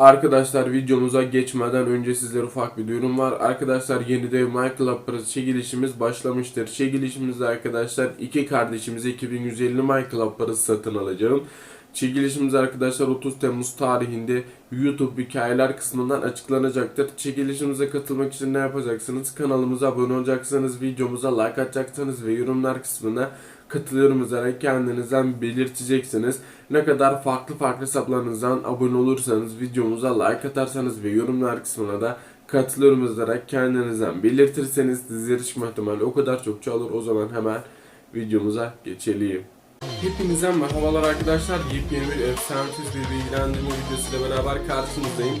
Arkadaşlar videomuza geçmeden önce sizlere ufak bir duyurum var. Arkadaşlar yeni dev Minecraft parası çekilişimiz başlamıştır. Çekilişimizde arkadaşlar iki kardeşimize 2150 Minecraft parası satın alacağım. Çekilişimiz arkadaşlar 30 Temmuz tarihinde YouTube hikayeler kısmından açıklanacaktır. Çekilişimize katılmak için ne yapacaksınız? Kanalımıza abone olacaksınız, videomuza like atacaksınız ve yorumlar kısmına katılıyorum yazarak kendinizden belirteceksiniz. Ne kadar farklı farklı hesaplarınızdan abone olursanız, videomuza like atarsanız ve yorumlar kısmına da katılıyorum yazarak kendinizden belirtirseniz siz yarışma ihtimali o kadar çok çoğalır. O zaman hemen videomuza geçelim. Hepinize merhabalar arkadaşlar. Yepyeni bir efsanesiz bir bilgilendirme videosuyla beraber karşınızdayım.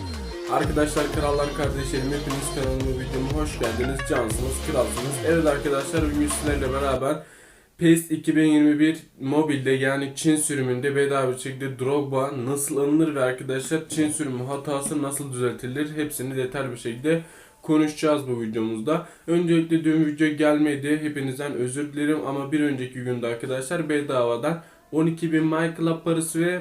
Arkadaşlar krallar kardeşlerim hepiniz kanalıma videoma hoş geldiniz. Cansınız, kralsınız. Evet arkadaşlar bugün sizlerle beraber PES 2021 mobilde yani Çin sürümünde bedava bir şekilde Drogba nasıl alınır ve arkadaşlar Çin sürümü hatası nasıl düzeltilir hepsini detaylı bir şekilde konuşacağız bu videomuzda. Öncelikle dün video gelmedi. Hepinizden özür dilerim ama bir önceki günde arkadaşlar bedavadan 12.000 My Club parası ve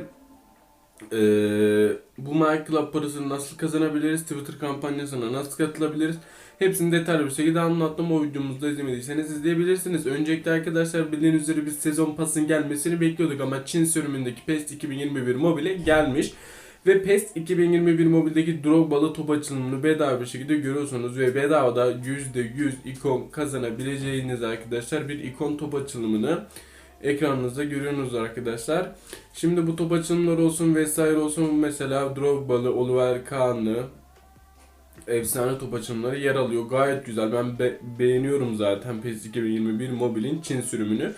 eee, bu My Club parasını nasıl kazanabiliriz? Twitter kampanyasına nasıl katılabiliriz? Hepsini detaylı bir şekilde anlattım. O videomuzda izlemediyseniz izleyebilirsiniz. Öncelikle arkadaşlar bildiğiniz üzere biz sezon pasın gelmesini bekliyorduk ama Çin sürümündeki PES 2021 mobile gelmiş. Ve PES 2021 mobildeki Drogba'lı top açılımını bedava bir şekilde görüyorsunuz ve bedavada %100 ikon kazanabileceğiniz arkadaşlar bir ikon top açılımını ekranınızda görüyorsunuz arkadaşlar. Şimdi bu top açılımları olsun vesaire olsun mesela Drogba'lı, Oliver Kahn'lı efsane top açılımları yer alıyor. Gayet güzel. Ben be- beğeniyorum zaten PES 2021 mobilin Çin sürümünü.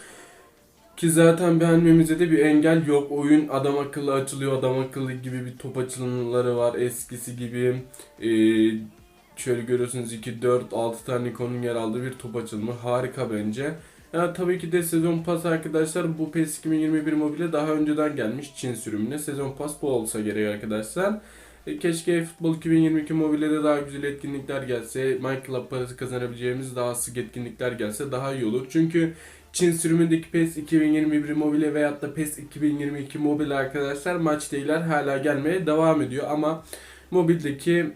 Ki zaten beğenmemize de bir engel yok. Oyun adam akıllı açılıyor. Adam akıllı gibi bir top açılımları var. Eskisi gibi ee, şöyle görüyorsunuz 2, 4, 6 tane ikonun yer aldığı bir top açılımı. Harika bence. Ya tabii ki de sezon pas arkadaşlar bu PES 2021 mobile daha önceden gelmiş Çin sürümüne. Sezon pas bu olsa gerek arkadaşlar. E, Keşke Futbol 2022 mobile de daha güzel etkinlikler gelse. Club parası kazanabileceğimiz daha sık etkinlikler gelse daha iyi olur. Çünkü Çin sürümündeki PES 2021 mobile veyahut da PES 2022 mobile arkadaşlar maç değiller hala gelmeye devam ediyor ama mobildeki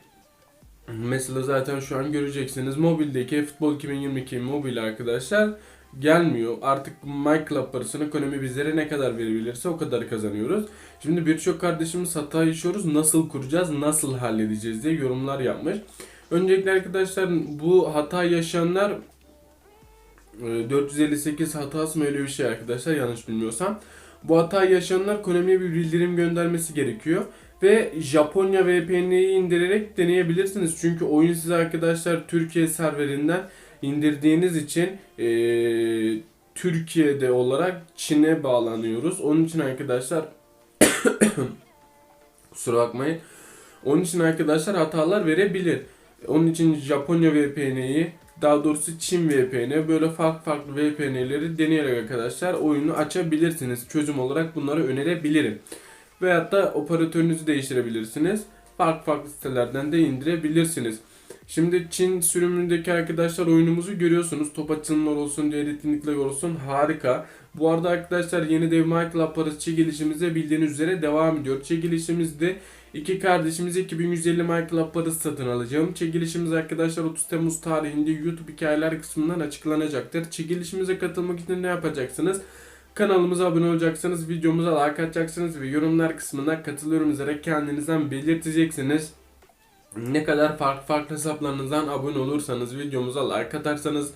mesela zaten şu an göreceksiniz mobildeki futbol 2022 mobil arkadaşlar gelmiyor. Artık My Club parasını ekonomi bizlere ne kadar verebilirse o kadar kazanıyoruz. Şimdi birçok kardeşimiz hata yaşıyoruz. Nasıl kuracağız, nasıl halledeceğiz diye yorumlar yapmış. Öncelikle arkadaşlar bu hata yaşayanlar e, 458 hatası mı öyle bir şey arkadaşlar yanlış bilmiyorsam. Bu hata yaşayanlar Konami'ye bir bildirim göndermesi gerekiyor. Ve Japonya VPN'i indirerek deneyebilirsiniz. Çünkü oyun size arkadaşlar Türkiye serverinden indirdiğiniz için e, Türkiye'de olarak Çin'e bağlanıyoruz. Onun için arkadaşlar kusura bakmayın. Onun için arkadaşlar hatalar verebilir. Onun için Japonya VPN'yi daha doğrusu Çin VPN böyle farklı farklı VPN'leri deneyerek arkadaşlar oyunu açabilirsiniz. Çözüm olarak bunları önerebilirim. Veyahut da operatörünüzü değiştirebilirsiniz. Farklı farklı sitelerden de indirebilirsiniz. Şimdi Çin sürümündeki arkadaşlar oyunumuzu görüyorsunuz. Top açılımlar olsun, etkinlikler olsun harika. Bu arada arkadaşlar yeni dev Michael parası çekilişimize bildiğiniz üzere devam ediyor. Çekilişimizde iki kardeşimize 2150 Michael parası satın alacağım. Çekilişimiz arkadaşlar 30 Temmuz tarihinde YouTube hikayeler kısmından açıklanacaktır. Çekilişimize katılmak için ne yapacaksınız? Kanalımıza abone olacaksınız, videomuza like atacaksınız ve yorumlar kısmına katılıyorum üzere kendinizden belirteceksiniz. Ne kadar farklı farklı hesaplarınızdan abone olursanız, videomuza like atarsanız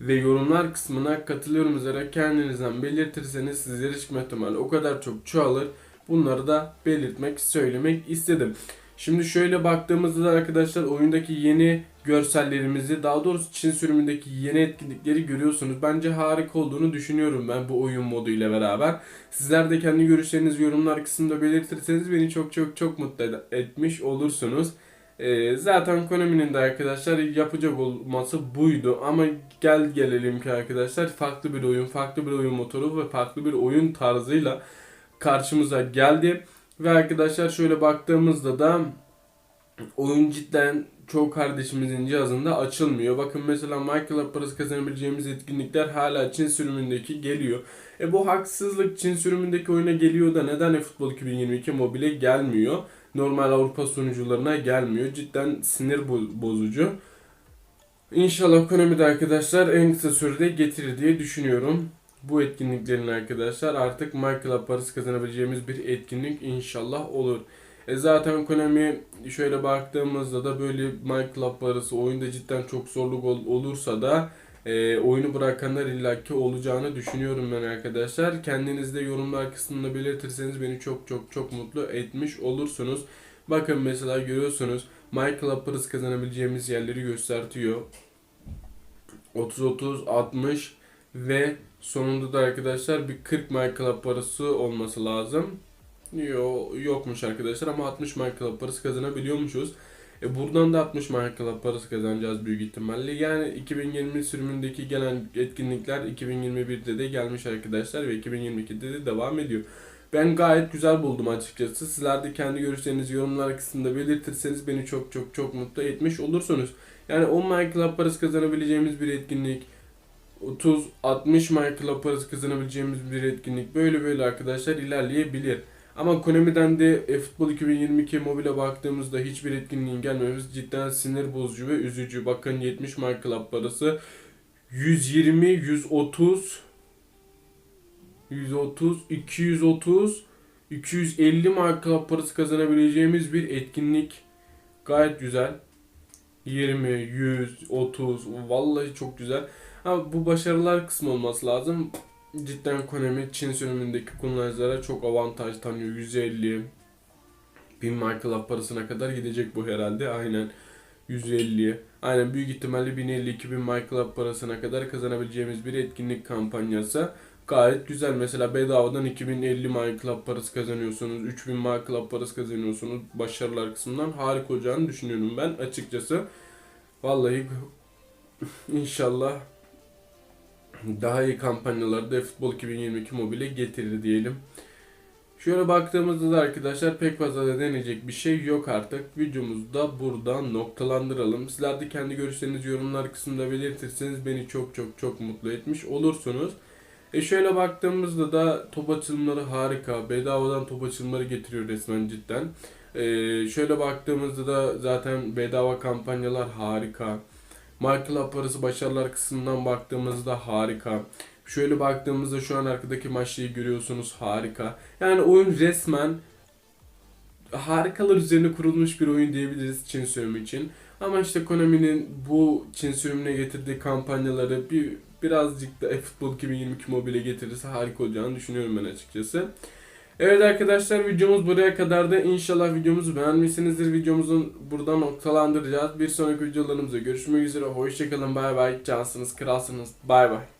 ve yorumlar kısmına katılıyorum üzere kendinizden belirtirseniz sizlere çıkma ihtimali o kadar çok çoğalır. Bunları da belirtmek, söylemek istedim. Şimdi şöyle baktığımızda da arkadaşlar oyundaki yeni görsellerimizi daha doğrusu Çin sürümündeki yeni etkinlikleri görüyorsunuz. Bence harika olduğunu düşünüyorum ben bu oyun modu ile beraber. Sizler de kendi görüşlerinizi yorumlar kısmında belirtirseniz beni çok çok çok mutlu etmiş olursunuz. Ee, zaten Konami'nin de arkadaşlar yapacak olması buydu ama gel gelelim ki arkadaşlar farklı bir oyun, farklı bir oyun motoru ve farklı bir oyun tarzıyla karşımıza geldi. Ve arkadaşlar şöyle baktığımızda da oyun cidden çoğu kardeşimizin cihazında açılmıyor. Bakın mesela Michael'a parası kazanabileceğimiz etkinlikler hala Çin sürümündeki geliyor. E bu haksızlık Çin sürümündeki oyuna geliyor da neden eFootball 2022 mobile gelmiyor? Normal Avrupa sunucularına gelmiyor. Cidden sinir bo- bozucu. İnşallah Konami de arkadaşlar en kısa sürede getirir diye düşünüyorum. Bu etkinliklerin arkadaşlar artık MyClub parası kazanabileceğimiz bir etkinlik inşallah olur. E zaten Konami şöyle baktığımızda da böyle MyClub parası oyunda cidden çok zorluk ol- olursa da e, oyunu bırakanlar illaki olacağını düşünüyorum ben arkadaşlar. Kendiniz de yorumlar kısmında belirtirseniz beni çok çok çok mutlu etmiş olursunuz. Bakın mesela görüyorsunuz MyClub parası kazanabileceğimiz yerleri göstertiyor. 30 30 60 ve sonunda da arkadaşlar bir 40 MyClub parası olması lazım. Yo, yokmuş arkadaşlar ama 60 MyClub parası kazanabiliyormuşuz. E buradan da 60 MyClub parası kazanacağız büyük ihtimalle. Yani 2020 sürümündeki gelen etkinlikler 2021'de de gelmiş arkadaşlar ve 2022'de de devam ediyor. Ben gayet güzel buldum açıkçası. Sizler de kendi görüşlerinizi yorumlar kısmında belirtirseniz beni çok çok çok mutlu etmiş olursunuz. Yani 10 MyClub parası kazanabileceğimiz bir etkinlik, 30-60 MyClub parası kazanabileceğimiz bir etkinlik böyle böyle arkadaşlar ilerleyebilir. Ama Konami'den de eFootball 2022 mobile baktığımızda hiçbir etkinliğin gelmemesi cidden sinir bozucu ve üzücü. Bakın 70 MyClub parası 120, 130, 130, 230, 250 MyClub parası kazanabileceğimiz bir etkinlik. Gayet güzel. 20, 100, 30 vallahi çok güzel. Ha, bu başarılar kısmı olması lazım. Cidden Konami Çin sürümündeki kullanıcılara çok avantaj tanıyor. 150 1000 MyClub parasına kadar gidecek bu herhalde. Aynen 150. Aynen büyük ihtimalle 1050 2000 MyClub parasına kadar kazanabileceğimiz bir etkinlik kampanyası. Gayet güzel. Mesela bedavadan 2050 MyClub parası kazanıyorsunuz. 3000 MyClub parası kazanıyorsunuz. Başarılar kısmından harika olacağını düşünüyorum ben açıkçası. Vallahi inşallah daha iyi kampanyalarda Futbol 2022 mobile getirir diyelim. Şöyle baktığımızda da arkadaşlar pek fazla da deneyecek bir şey yok artık. Videomuzu da burada noktalandıralım. Sizler de kendi görüşlerinizi yorumlar kısmında belirtirseniz beni çok çok çok mutlu etmiş olursunuz. E şöyle baktığımızda da top açılımları harika. Bedavadan top açılımları getiriyor resmen cidden. E şöyle baktığımızda da zaten bedava kampanyalar harika. MyClub parası başarılar kısmından baktığımızda harika. Şöyle baktığımızda şu an arkadaki maçları görüyorsunuz harika. Yani oyun resmen harikalar üzerine kurulmuş bir oyun diyebiliriz Çin sürümü için. Ama işte Konami'nin bu Çin sürümüne getirdiği kampanyaları bir birazcık da eFootball 2022 mobile getirirse harika olacağını düşünüyorum ben açıkçası. Evet arkadaşlar videomuz buraya kadardı. İnşallah videomuzu beğenmişsinizdir. Videomuzu burada noktalandıracağız. Bir sonraki videolarımızda görüşmek üzere. Hoşçakalın. Bay bay. Cansınız, kralsınız. Bay bay.